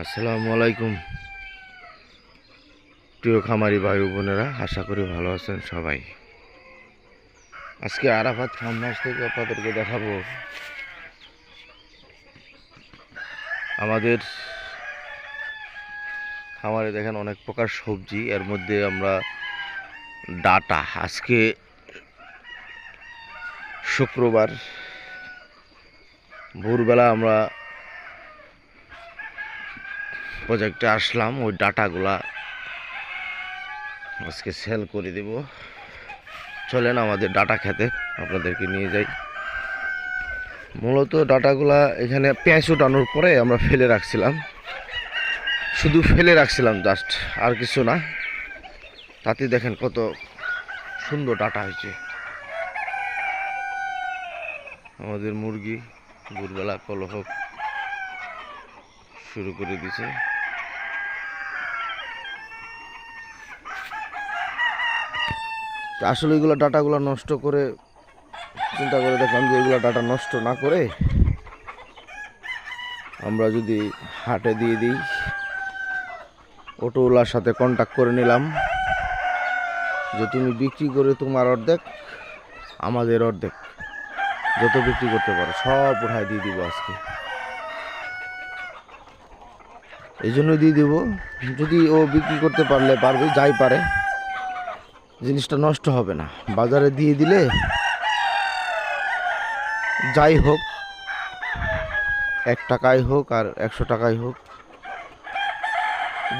আসসালামু আলাইকুম। প্রিয় খামারি ভাই বোনেরা, আশা করি ভালো আছেন সবাই। আজকে আরাফাত ফার্ম হাউস থেকে আপনাদেরকে দেখাবো আমাদের খামারে দেখেন অনেক প্রকার সবজি, এর মধ্যে আমরা ডাটা। আজকে শুক্রবার, ভোরবেলা আমরা প্রজেক্টে আসলাম, ওই ডাটাগুলা আজকে সেল করে দেব। চলেন আমাদের ডাটা খেতে, আপনাদেরকে নিয়ে যাই। মূলত ডাটাগুলা এখানে পেঁয়াজ উঠানোর পরে আমরা ফেলে রাখছিলাম। শুধু ফেলে রাখছিলাম জাস্ট আর কিছু না। তাতে দেখেন কত সুন্দর ডাটা হয়েছে। আমাদের মুরগি ভোরবেলা কলহ শুরু করে দিছে। আসলে এগুলো ডাটাগুলো নষ্ট করে চিন্তা করে দেখলাম যে এগুলো ডাটা নষ্ট না করে আমরা যদি হাটে দিয়ে দিই, অটোওয়ালার সাথে কন্ট্যাক্ট করে নিলাম যে তুমি বিক্রি করে তোমার অর্ধেক, আমাদের অর্ধেক, যত বিক্রি করতে পারো, সব উঠায় দিয়ে দিব আজকে। এই জন্য দিয়ে দেবো। যদি ও বিক্রি করতে পারলে পারবে, যাই পারে। জিনিসটা নষ্ট হবে না। বাজারে দিয়ে দিলে যাই হোক, এক টাকাই হোক আর একশো টাকাই হোক,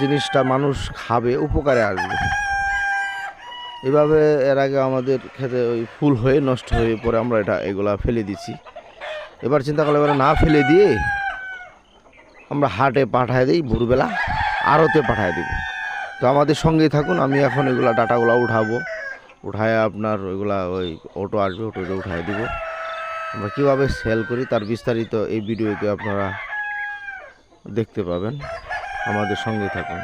জিনিসটা মানুষ খাবে, উপকারে আসবে। এভাবে এর আগে আমাদের খেতে ওই ফুল হয়ে নষ্ট হয়ে পরে আমরা এটা এগুলা ফেলে দিছি এবার চিন্তা করলে এবার না ফেলে দিয়ে আমরা হাটে পাঠায় দিই, ভোরবেলা আড়তে পাঠায় দিব। তো আমাদের সঙ্গেই থাকুন, আমি এখন এগুলো ডাটাগুলো উঠাবো। উঠায় আপনার ওইগুলা ওই অটো আসবে অটোতে উঠায় দিব। আমরা কীভাবে সেল করি তার বিস্তারিত এই ভিডিওতে আপনারা দেখতে পাবেন। আমাদের সঙ্গে থাকুন।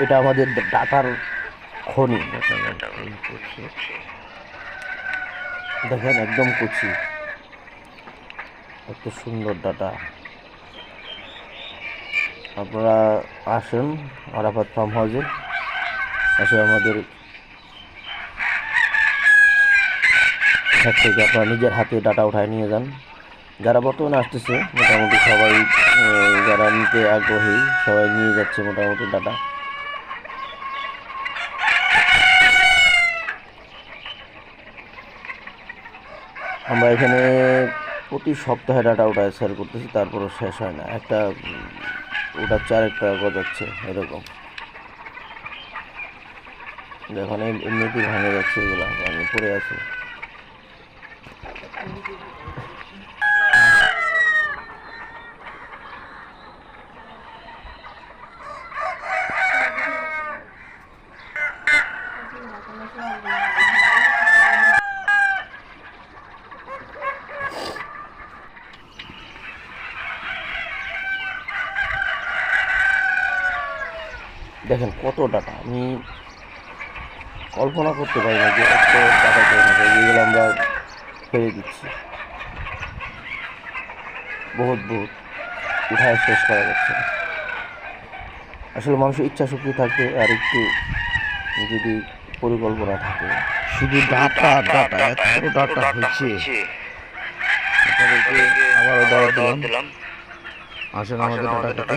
এটা আমাদের ডাটার খনি। দেখেন, একদম কুচি। এত সুন্দর ডাটা। আপনারা আসেন, আরাফাত ফার্ম হাউসে। এসে আমাদের থেকে আপনারা নিজের হাতে ডাটা উঠায় নিয়ে যান। যারা বর্তমানে আসতেছে, মোটামুটি সবাই যারা নিতে আগ্রহী, সবাই নিয়ে যাচ্ছে মোটামুটি ডাটা। আমরা এখানে প্রতি সপ্তাহে ডাটা ওটায় সেল করতেছি, তারপরও শেষ হয় না। একটা ওটা চার একটা গজাচ্ছে, এরকম। দেখুন এম- এমনিতেই ভাঙে যাচ্ছে এগুলো, আমি পড়ে আছে। দেখেন কত ডাটা আমি কল্পনা করতে পারি না যে এত ডাটা যেগুলো আমরা ফেলে দিচ্ছি। বহুত বহুত। উঠায় শেষ করা যাচ্ছে আসলে মানুষের ইচ্ছা শক্তি থাকে আর একটু যদি পরিকল্পনা থাকে। শুধু ডাটা ডাটা এত ডাটা হয়েছে। আপনাদেরকে আবারও দাওয়াত দিলাম। আসেন আমাদের ডাটা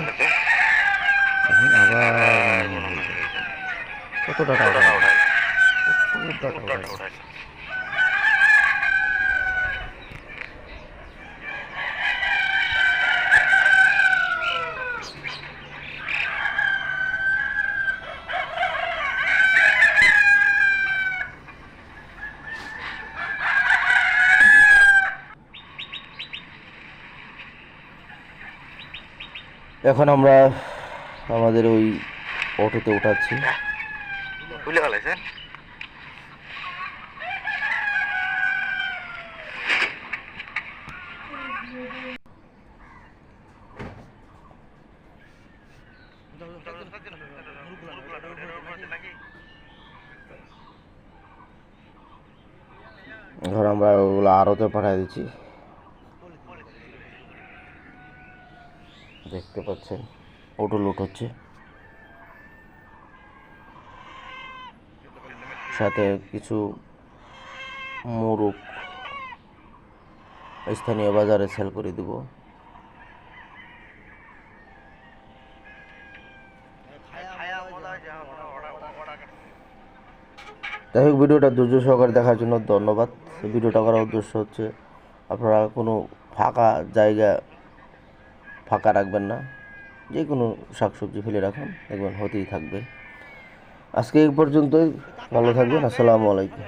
খেতে আবার কত ডাটা ওঠায় প্রচুর ওঠায় এখন আমরা আমাদের ওই অটোতে উঠাচ্ছি। খুলে ফেলাইছেন এখন আমরা ওগুলো আরতে পাঠিয়ে দিচ্ছি। দেখতে পাচ্ছেন। অটো লোড হচ্ছে। সাথে কিছু মোরগ স্থানীয় বাজারে সেল করে দিব। যাই হোক, ভিডিওটা ধৈর্য সহকারে দেখার জন্য ধন্যবাদ। ভিডিওটা করার উদ্দেশ্য হচ্ছে, আপনারা কোনো ফাঁকা জায়গা ফাঁকা রাখবেন না। যে কোনো শাকসবজি ফেলে রাখুন, একবার হতেই থাকবে। আজকে এই পর্যন্তই, ভালো থাকবেন, আসসালামু আলাইকুম।